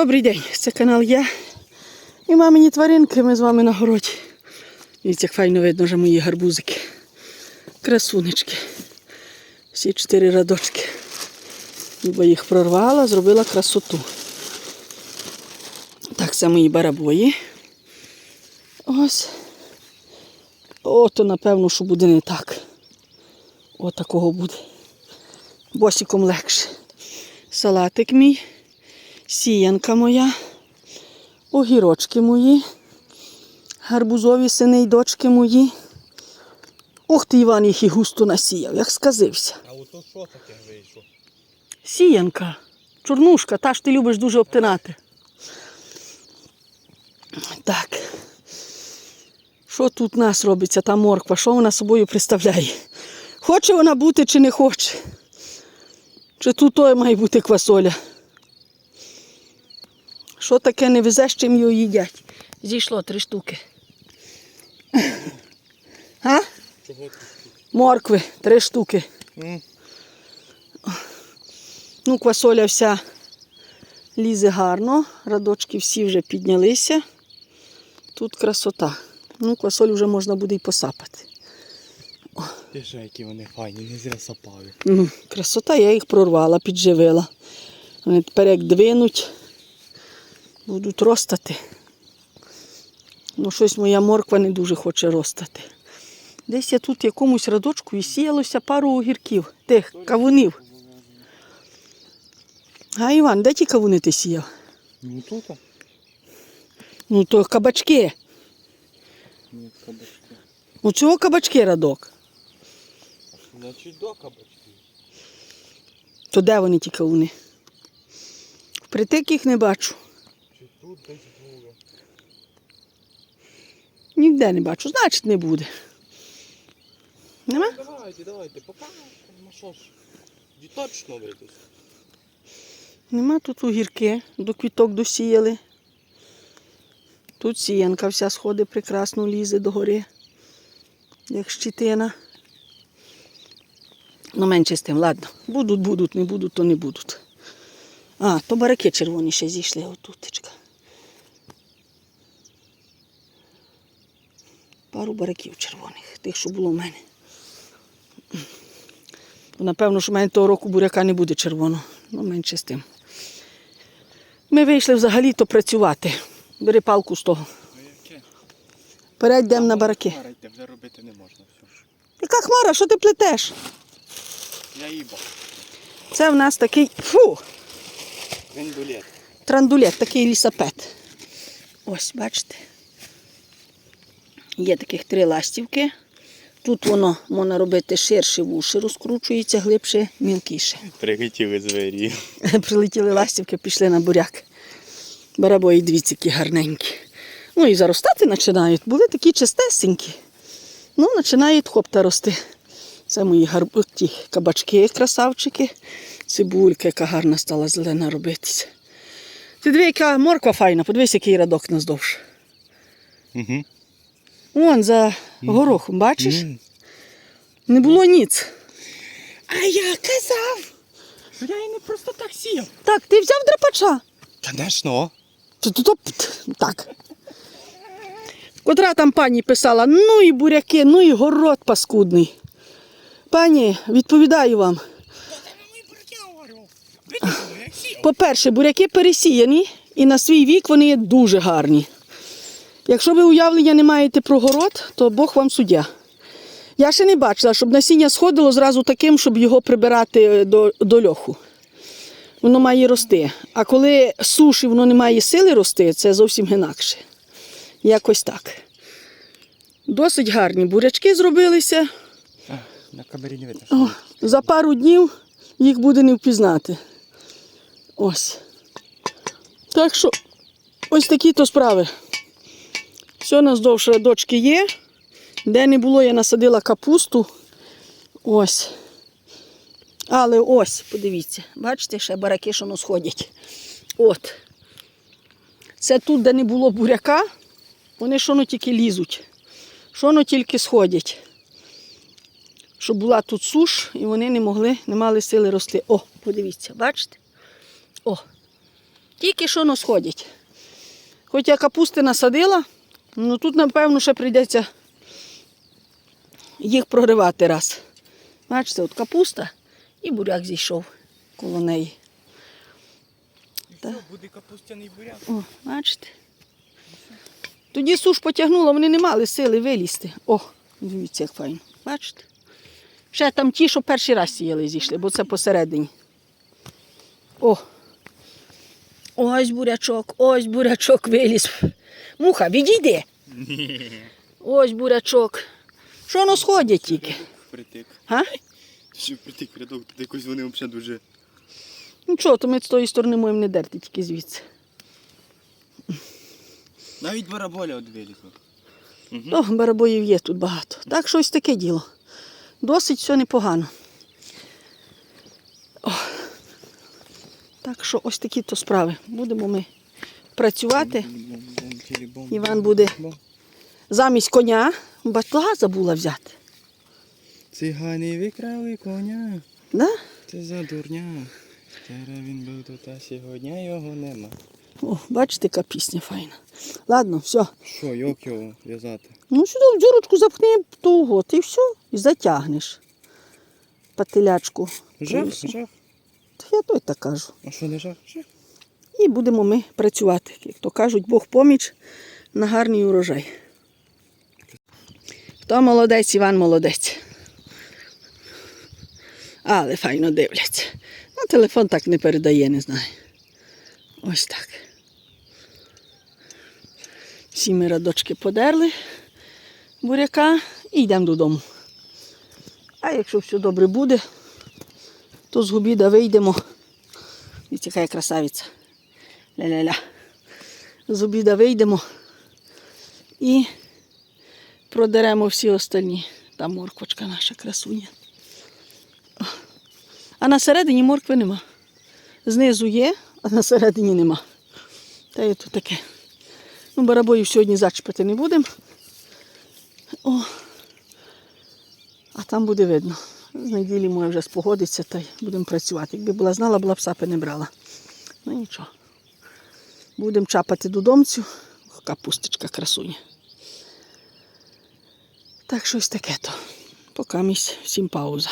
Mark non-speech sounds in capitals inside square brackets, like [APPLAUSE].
Добрий день, це канал я. І мамині тваринки, ми з вами на городі. Дивіться, як файно видно вже мої гарбузики. Красунечки. Всі чотири радочки. Люба їх прорвала, зробила красоту. Так, це мої барабої. Ось. Ото, напевно, що буде не так. От такого буде. Босиком легше. Салатик мій, сіянка моя, огірочки мої, гарбузові сини й дочки мої. Ух ти, Іван їх і густо насіяв, як сказився. А ото що таке вийшло? Сіянка, чорнушка, та ж ти любиш дуже обтинати. Так. Що тут у нас робиться, та морква? Що вона собою представляє? Хоче вона бути чи не хоче? Чи тут той має бути квасоля? Що таке не везе, з чим його їдять? Зійшло три штуки. [LAUGHS] А? Моркви, три штуки. М, Ну, квасоля вся лізе гарно, радочки всі вже піднялися. Тут красота. Ну, квасоль вже можна буде і посапати. Ти які вони файні, не зря сапали. Красота, я їх прорвала, підживила. Вони тепер як двинуть, будуть ростати. Ну, щось моя морква не дуже хоче ростати. Десь я тут в якомусь радочку і сіялося пару огірків, тих кавунів. А Іван, де ті кавуни ти сіяв? Ну тут? Ну, то кабачки. Ні, кабачки. Ну, чого кабачки радок? Значить до кабачки. То де вони ті кавуни? Впритик їх не бачу. Тут десь було? Ніде не бачу, значить не буде. Нема? Давайте, давайте, поки. Ну що ж, і точно вийдуть. Нема тут огірки, до квіток досіяли. Тут сіянка вся сходить прекрасно лізе догори, як щитина. Ну, менше з тим, ладно. Будуть, будуть, не будуть, то не будуть. А, то бараки червоні ще зійшли отутечка. Пару бараків червоних, тих, що було в мене. Напевно, що в мене того року буряка не буде червоного. Ну, менше з тим. Ми вийшли взагалі-то працювати. Бери палку з того. Перейдемо на бараки. Вже робити не можна все ж. Яка хмара, що ти плетеш? Я їба. Це в нас такий фу, Гендулет. трандулет, такий лісапет. Ось, бачите. Є таких три ластівки. Тут воно можна робити ширше вуші, розкручується, глибше, мілкіше. Прилетіли звері. [LAUGHS] Прилетіли ластівки, пішли на буряк. Барабої дивіться, які гарненькі. Ну і заростати починають. Були такі чистесенькі. Ну, починають хопта рости. Це мої гарб... ті кабачки, красавчики. Цибулька, яка гарна стала зелена робитися. Ти диви, яка морква файна, подивись, який радок наздовж. Угу. Вон за горохом, бачиш? Не було ніц. А я казав, я її не просто так сіяв. Так, ти взяв драпача. То так. Котра там пані писала, ну і буряки, ну і город паскудний. Пані, відповідаю вам. По-перше, буряки пересіяні і на свій вік вони є дуже гарні. Якщо ви уявлення не маєте про город, то Бог вам суддя. Я ще не бачила, щоб насіння сходило зразу таким, щоб його прибирати до, до льоху. Воно має рости. А коли суші воно не має сили рости, це зовсім інакше. Якось так. Досить гарні бурячки зробилися. На камері не видно. О, за пару днів їх буде не впізнати. Ось. Так що ось такі то справи. Все наздовж рядочки є. Де не було, я насадила капусту. Ось. Але ось, подивіться, бачите, ще бараки, що сходять. От. Це тут, де не було буряка, вони що тільки лізуть. Що тільки сходять. Щоб була тут суш, і вони не могли, не мали сили рости. О, подивіться, бачите? О. Тільки що сходять. Хоч я капусти насадила, ну тут, напевно, ще прийдеться їх проривати раз. Бачите, от капуста і буряк зійшов коло неї. І що, буде капустяний буряк? О, бачите? Тоді суш потягнула, вони не мали сили вилізти. О, дивіться, як файно. Бачите? Ще там ті, що перший раз сіяли, зійшли, бо це посередині. О. Ось бурячок, ось бурячок виліз. Муха, відійди. Ні. Ось бурячок. Що воно сходять тільки? Притик. А? Що притик рядок, тут якось вони взагалі дуже. Нічого, то ми з тої сторони можемо не дерти, тільки звідси. Навіть бараболя от вилізла. Угу. Ну, барабоїв є тут багато. Так що ось таке діло. Досить все непогано. О. Так що ось такі то справи. Будемо ми працювати. Іван буде. Замість коня батла забула взяти. Цигани викрали коня. Да? Це за дурня. Вчора він був тут, а сьогодні його нема. О, бачите, яка пісня файна. Ладно, все. Що, як його в'язати? Ну сюди в дюрочку запхни того, ти все, і затягнеш. Пателячку. Жах, жах. Та Я той так кажу. А що не жах? Жах. І будемо ми працювати. Як то кажуть, Бог поміч на гарний урожай. Хто молодець, Іван молодець. Але файно дивляться. Ну, телефон так не передає, не знаю. Ось так. Всі ми радочки подерли буряка і йдемо додому. А якщо все добре буде, то з обіда вийдемо. Яка я красавиця. Ля-ля-ля. З обіда вийдемо і продеремо всі остальні. Там морквочка наша красуня. А на середині моркви нема. Знизу є, а на середині нема. Та є тут таке. Ну, барабоїв сьогодні зачіпати не будемо. А там буде видно. З неділі моє вже спогодиться та й будемо працювати. Якби була знала, була б сапи не брала. Ну нічого. Будемо чапати додомцю. Капусточка красуня. Так щось таке то. Поки місць всім пауза.